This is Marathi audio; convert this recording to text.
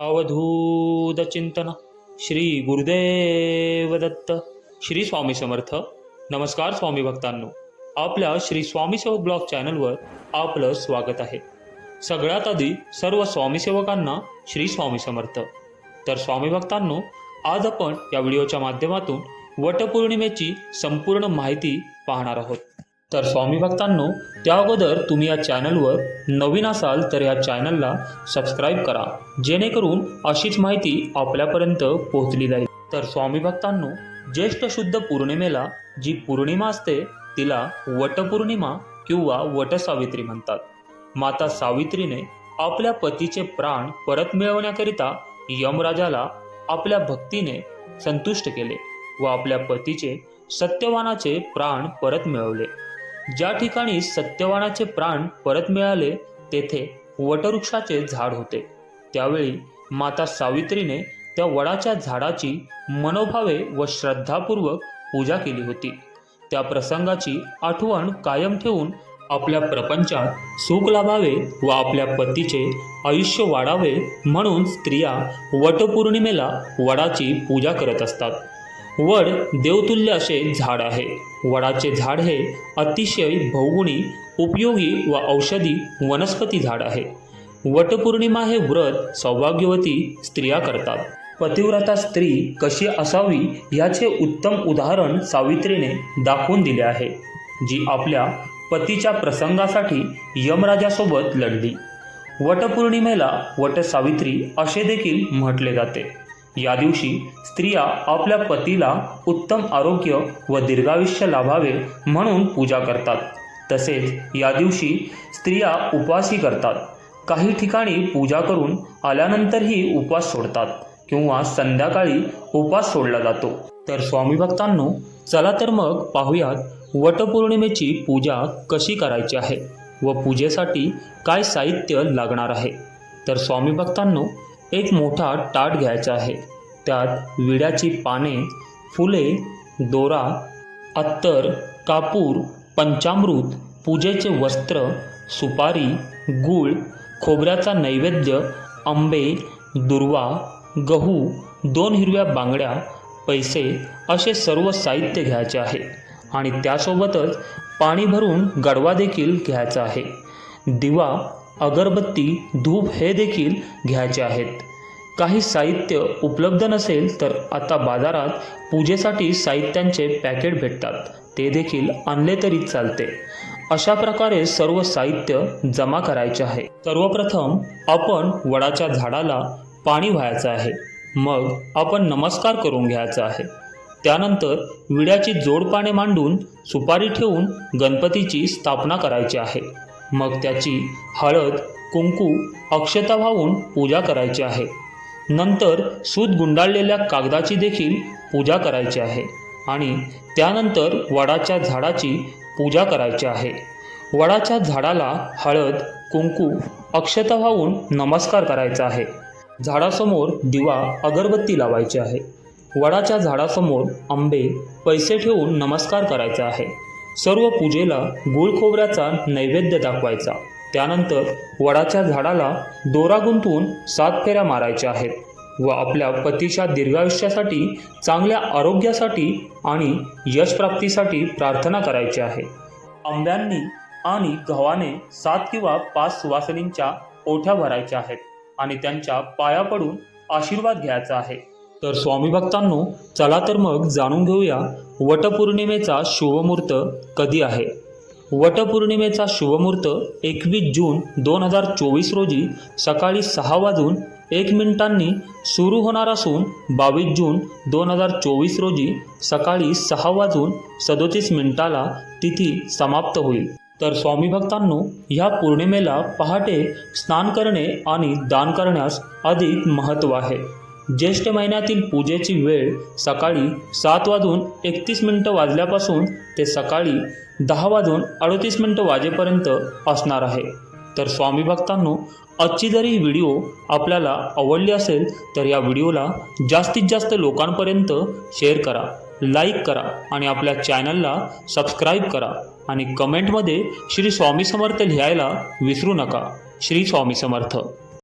अवधूत चिंतन. श्री गुरुदेव दत्त. श्री स्वामी समर्थ. नमस्कार स्वामी भक्तांनो. आपल्या श्री स्वामीसेवक ब्लॉग चॅनलवर आपलं स्वागत आहे. सगळ्यात आधी सर्व स्वामीसेवकांना श्री स्वामी समर्थ. तर स्वामी भक्तांनो आज आपण या व्हिडिओच्या माध्यमातून वटपौर्णिमेची संपूर्ण माहिती पाहणार आहोत. तर स्वामी भक्तांनो त्या अगोदर तुम्ही या चॅनलवर नवीन असाल तर या चॅनलला सबस्क्राईब करा जेणेकरून अशीच माहिती आपल्यापर्यंत पोहोचली जाईल. तर स्वामी भक्तांनो ज्येष्ठ शुद्ध पौर्णिमेला जी पौर्णिमा असते तिला वटपौर्णिमा किंवा वटसावित्री म्हणतात. माता सावित्रीने आपल्या पतीचे प्राण परत मिळवण्याकरिता यमराजाला आपल्या भक्तीने संतुष्ट केले व आपल्या पतीचे सत्यवानाचे प्राण परत मिळवले. ज्या ठिकाणी सत्यवानाचे प्राण परत मिळाले तेथे वटवृक्षाचे झाड होते. त्यावेळी माता सावित्रीने त्या वडाच्या झाडाची मनोभावे व श्रद्धापूर्वक पूजा केली होती. त्या प्रसंगाची आठवण कायम ठेवून आपल्या प्रपंचात सुख लाभावे व आपल्या पतीचे आयुष्य वाढावे म्हणून स्त्रिया वटपौर्णिमेला वडाची पूजा करत असतात. वड देवतुल्य असे झाड आहे. वडाचे झाड हे अतिशय बहुगुणी उपयोगी व औषधी वनस्पती झाड आहे. वटपौर्णिमा हे व्रत सौभाग्यवती स्त्रिया करतात. पतिव्रता स्त्री कशी असावी याचे उत्तम उदाहरण सावित्रीने दाखवून दिले आहे जी आपल्या पतीच्या प्रसंगासाठी यमराजासोबत लढली. वटपौर्णिमेला वटसावित्री असे देखील म्हटले जाते. या दिवशी स्त्रिया आपल्या पतीला उत्तम आरोग्य व दीर्घायुष्य लाभावे म्हणून पूजा करतात. तसेच या दिवशी स्त्रिया उपवासही करतात. काही ठिकाणी पूजा करून आल्यानंतरही उपवास सोडतात किंवा संध्याकाळी उपवास सोडला जातो. तर स्वामी भक्तांनो चला तर मग पाहूयात वटपौर्णिमेची पूजा कशी करायची आहे व पूजेसाठी काय साहित्य लागणार आहे. तर स्वामी भक्तांनो एक मोठा ताट घ्यायचा आहे. त्यात विड्याची पाने फुले दोरा अत्तर कापूर पंचामृत पूजेचे वस्त्र सुपारी गूळ खोबऱ्याचा नैवेद्य आंबे दुर्वा गहू दोन हिरव्या बांगड्या पैसे असे सर्व साहित्य घ्यायचे आहे आणि त्यासोबतच पाणी भरून गडवा देखील घ्यायचा आहे. दिवा अगरबत्ती धूप हे देखील घ्यायचे आहेत. काही साहित्य उपलब्ध नसेल तर आता बाजारात पूजेसाठी साहित्यांचे पॅकेट भेटतात. ते देखील आणले तरी चालते. अशा प्रकारे सर्व साहित्य जमा करायचे आहे. सर्वप्रथम आपण वडाच्या झाडाला पाणी व्हायचं आहे. मग आपण नमस्कार करून घ्यायचा आहे. त्यानंतर विड्याची जोडपाने मांडून सुपारी ठेवून गणपतीची स्थापना करायची आहे. मग त्याची हळद कुंकू अक्षता वाहून पूजा करायची आहे. नंतर सूत गुंडाळलेल्या कागदाची देखील पूजा करायची आहे आणि त्यानंतर वडाच्या झाडाची पूजा करायची आहे. वडाच्या झाडाला हळद कुंकू अक्षता वाहून नमस्कार करायचा आहे. झाडासमोर दिवा अगरबत्ती लावायची आहे. वडाच्या झाडासमोर आंबे पैसे ठेवून नमस्कार करायचा आहे. सर्व पूजेला गुळ खोबऱ्याचा नैवेद्य दाखवायचा. त्यानंतर वडाच्या झाडाला दोरा गुंतवून सात फेऱ्या मारायच्या आहेत व आपल्या पतीच्या दीर्घायुष्यासाठी चांगल्या आरोग्यासाठी आणि यशप्राप्तीसाठी प्रार्थना करायची आहे. आंब्यांनी आणि गव्हाने सात किंवा पाच सुवासिनींच्या ओठ्या भरायच्या आहेत आणि त्यांच्या पाया पडून आशीर्वाद घ्यायचा आहे. तर स्वामी भक्तांनो चला तर मग जाणून घेऊया वटपौर्णिमेचा शुभमुहूर्त कधी आहे? वटपौर्णिमेचा शुभमुहूर्त एकवीस जून दोन हजार चोवीस रोजी सकाळी सहा वाजून एक मिनिटांनी सुरू होणार असून बावीस जून दोन हजार चोवीस रोजी सकाळी सहा वाजून सदोतीस मिनिटाला तिथी समाप्त होईल. तर स्वामी भक्तांनो ह्या पौर्णिमेला पहाटे स्नान करणे आणि दान करण्यास अधिक महत्त्व आहे. ज्येष्ठ महिन्यातील पूजेची वेळ सकाळी सात वाजून एकतीस मिनटं वाजल्यापासून ते सकाळी दहा वाजून अडतीस मिनटं वाजेपर्यंत असणार आहे. तर स्वामी भक्तांनो आजची जर ही व्हिडिओ आपल्याला आवडली असेल तर या व्हिडिओला जास्तीत जास्त लोकांपर्यंत शेअर करा लाईक करा आणि आपल्या चॅनलला सबस्क्राईब करा आणि कमेंटमध्ये श्री स्वामी समर्थ लिहायला विसरू नका. श्री स्वामी समर्थ.